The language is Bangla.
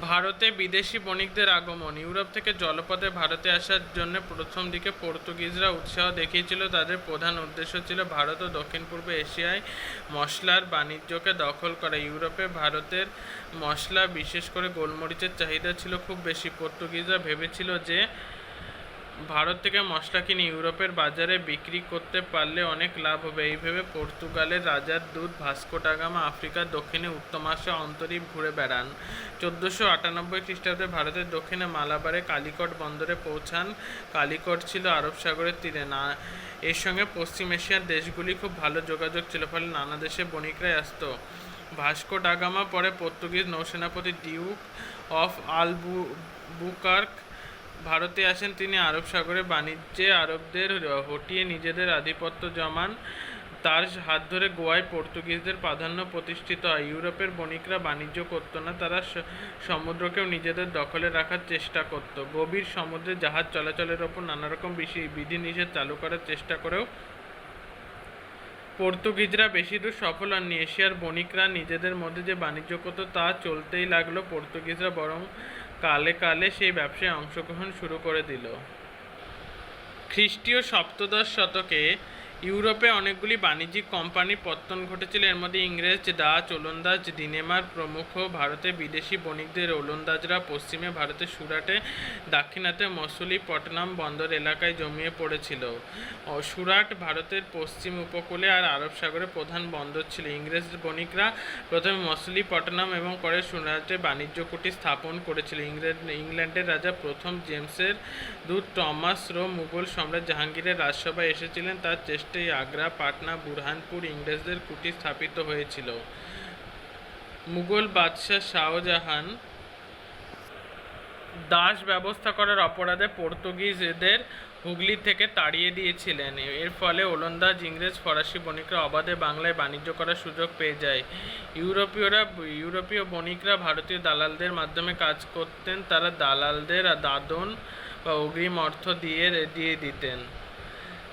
ভারতে বিদেশি বণিকদের আগমন। ইউরোপ থেকে জলপথে ভারতে আসার জন্য প্রথম দিকে পর্তুগিজরা উৎসাহ দেখিয়েছিল। তাদের প্রধান উদ্দেশ্য ছিল ভারত ও দক্ষিণ পূর্ব এশিয়ায় মশলার বাণিজ্যকে দখল করা। ইউরোপে ভারতের মশলা, বিশেষ করে গোলমরিচের চাহিদা ছিল খুব বেশি। পর্তুগিজরা ভেবেছিল যে ভারত থেকে মশলা কিনে ইউরোপের বাজারে বিক্রি করতে পারলে অনেক লাভ হবে। এই ভেবে পর্তুগালের রাজার দূত ভাস্কো ডাগামা আফ্রিকার দক্ষিণে উত্তমাশে অন্তরীপ ঘুরে বেড়ান। চোদ্দোশো আটানব্বই খ্রিস্টাব্দে ভারতের দক্ষিণে মালাবারে কালিকট বন্দরে পৌঁছান। কালিকট ছিল আরব সাগরের তীরে। না, এর সঙ্গে পশ্চিম এশিয়ার দেশগুলি খুব ভালো যোগাযোগ ছিল, ফলে নানা দেশে বণিকরাই আসতো। ভাস্কো ডাগামা পরে পর্তুগিজ নৌসেনাপতি ডিউক অফ আলবুকার্ক ভারতে আসেন তিনি আরব সাগরে বাণিজ্যে আরবদের হটিয়ে নিজেদের আধিপত্য জমান। তার হাত ধরে গোয়ায় পর্তুগিজদের প্রাধান্য প্রতিষ্ঠিত হয়। ইউরোপের বণিকরা বাণিজ্য করতো না, তারা সমুদ্রকেও নিজেদের দখলে রাখার চেষ্টা করত। গভীর সমুদ্রে জাহাজ চলাচলের ওপর নানা রকম বিশি- বিধিনিষেধ চালু করার চেষ্টা করেও পর্তুগিজরা বেশি দূর সফল হননি। এশিয়ার বণিকরা নিজেদের মধ্যে যে বাণিজ্য করতো তা চলতেই লাগল। পর্তুগিজরা বরং কালে কালে সেই ব্যবসায় অংশগ্রহণ শুরু করে দিল। খ্রিস্টীয় সপ্তদশ শতকে ইউরোপে অনেকগুলি বাণিজ্যিক কোম্পানির পত্তন ঘটেছিল। এর মধ্যে ইংরেজ ডাচ ওলন্দাজ ডিনেমার প্রমুখ, ভারতে বিদেশি বণিকদের ওলন্দাজরা, পশ্চিমে ভারতের সুরাটে, দাক্ষিণাতে মসুলিপট্টনম বন্দর এলাকায় জমিয়ে পড়েছিল। সুরাট ভারতের পশ্চিম উপকূলে আর আরব সাগরে প্রধান বন্দর ছিল। ইংরেজ বণিকরা প্রথমে মসুলিপট্টনম এবং পরে সুরাটে বাণিজ্য কুটি স্থাপন করেছিল। ইংরেজ, ইংল্যান্ডের রাজা প্রথম জেমসের দূত টমাস রো মুঘল সম্রাট জাহাঙ্গীরের রাজসভায় এসেছিলেন। তার চেষ্টায় আগ্রা, পাটনা, বুরহানপুর ইংরেজদের কুটি স্থাপিত হয়েছিল। মুঘল বাদশাহ শাহজাহান দাস ব্যবস্থা করার অপরাধে পর্তুগিজদের হুগলি থেকে তাড়িয়ে দিয়েছিলেন। এর ফলে ওলন্দাজ ইংরেজ ফরাসি বণিকরা অবাধে বাংলায় বাণিজ্য করার সুযোগ পেয়ে যায়। ইউরোপীয়রা, ইউরোপীয় বণিকরা ভারতীয় দালালদের মাধ্যমে কাজ করতেন, তারা দালালদের দাদন বা অগ্রিম অর্থ দিয়ে দিয়ে দিতেন।